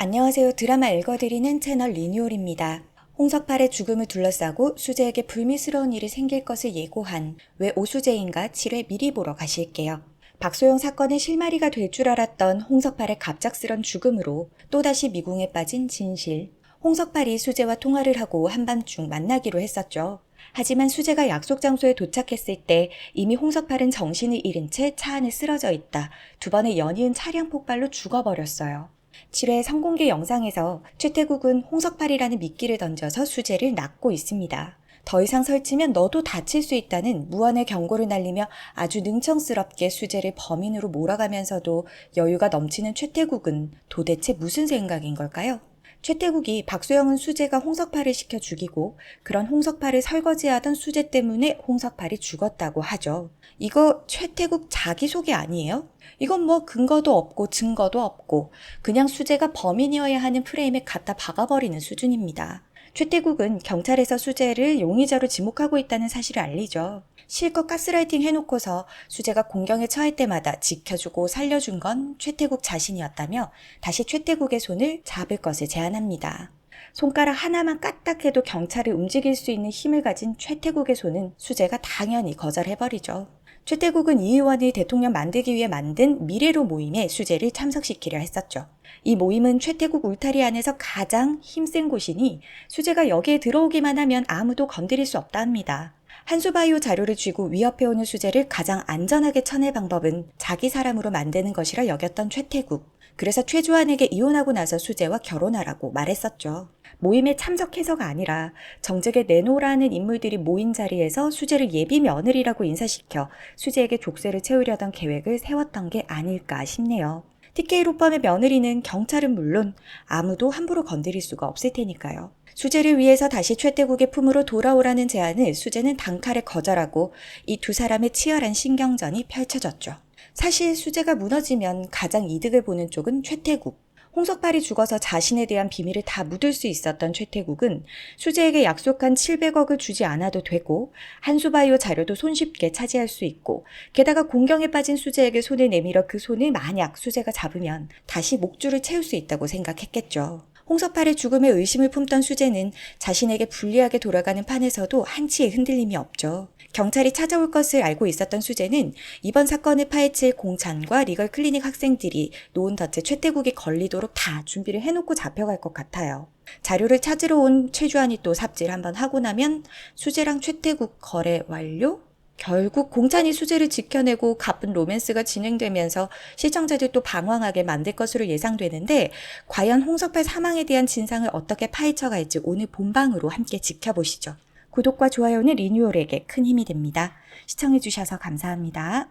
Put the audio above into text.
안녕하세요. 드라마 읽어드리는 채널 리뉴얼입니다. 홍석팔의 죽음을 둘러싸고 수재에게 불미스러운 일이 생길 것을 예고한 왜 오수재인가 7회 미리 보러 가실게요. 박소영 사건의 실마리가 될 줄 알았던 홍석팔의 갑작스런 죽음으로 또다시 미궁에 빠진 진실. 홍석팔이 수재와 통화를 하고 한밤중 만나기로 했었죠. 하지만 수재가 약속 장소에 도착했을 때 이미 홍석팔은 정신을 잃은 채 차 안에 쓰러져 있다. 두 번의 연이은 차량 폭발로 죽어버렸어요. 7회 성공개 영상에서 최태국은 홍석팔이라는 미끼를 던져서 수재를 낚고 있습니다. 더 이상 설치면 너도 다칠 수 있다는 무언의 경고를 날리며 아주 능청스럽게 수재를 범인으로 몰아가면서도 여유가 넘치는 최태국은 도대체 무슨 생각인 걸까요? 최태국이 박소영은 수재가 홍석팔을 시켜 죽이고 그런 홍석팔을 설거지하던 수재 때문에 홍석팔이 죽었다고 하죠. 이거 최태국 자기소개 아니에요? 이건 뭐 근거도 없고 증거도 없고 그냥 수재가 범인이어야 하는 프레임에 갖다 박아버리는 수준입니다. 최태국은 경찰에서 수재를 용의자로 지목하고 있다는 사실을 알리죠. 실컷 가스라이팅 해놓고서 수재가 공경에 처할 때마다 지켜주고 살려준 건 최태국 자신이었다며 다시 최태국의 손을 잡을 것을 제안합니다. 손가락 하나만 까딱해도 경찰을 움직일 수 있는 힘을 가진 최태국의 손은 수재가 당연히 거절해버리죠. 최태국은 이 의원을 대통령 만들기 위해 만든 미래로 모임에 수재를 참석시키려 했었죠. 이 모임은 최태국 울타리 안에서 가장 힘센 곳이니 수재가 여기에 들어오기만 하면 아무도 건드릴 수 없다 합니다. 한수바이오 자료를 쥐고 위협해오는 수재를 가장 안전하게 쳐낼 방법은 자기 사람으로 만드는 것이라 여겼던 최태국. 그래서 최주환에게 이혼하고 나서 수재와 결혼하라고 말했었죠. 모임에 참석해서가 아니라 정직에 내놓으라는 인물들이 모인 자리에서 수재를 예비 며느리라고 인사시켜 수재에게 족쇄를 채우려던 계획을 세웠던 게 아닐까 싶네요. TK 로펌의 며느리는 경찰은 물론 아무도 함부로 건드릴 수가 없을 테니까요. 수재를 위해서 다시 최태국의 품으로 돌아오라는 제안을 수재는 단칼에 거절하고 이 두 사람의 치열한 신경전이 펼쳐졌죠. 사실 수재가 무너지면 가장 이득을 보는 쪽은 최태국. 홍석팔이 죽어서 자신에 대한 비밀을 다 묻을 수 있었던 최태국은 수재에게 약속한 700억을 주지 않아도 되고 한수바이오 자료도 손쉽게 차지할 수 있고 게다가 공경에 빠진 수재에게 손을 내밀어 그 손을 만약 수재가 잡으면 다시 목줄을 채울 수 있다고 생각했겠죠. 홍석팔의 죽음에 의심을 품던 수재는 자신에게 불리하게 돌아가는 판에서도 한치의 흔들림이 없죠. 경찰이 찾아올 것을 알고 있었던 수재는 이번 사건을 파헤칠 공찬과 리걸 클리닉 학생들이 놓은 덫에 최태국이 걸리도록 다 준비를 해놓고 잡혀갈 것 같아요. 자료를 찾으러 온 최주환이 또 삽질 한번 하고 나면 수재랑 최태국 거래 완료? 결국 공찬이 수재를 지켜내고 가쁜 로맨스가 진행되면서 시청자들 또 방황하게 만들 것으로 예상되는데 과연 홍석팔 사망에 대한 진상을 어떻게 파헤쳐갈지 오늘 본방으로 함께 지켜보시죠. 구독과 좋아요는 리뉴얼에게 큰 힘이 됩니다. 시청해주셔서 감사합니다.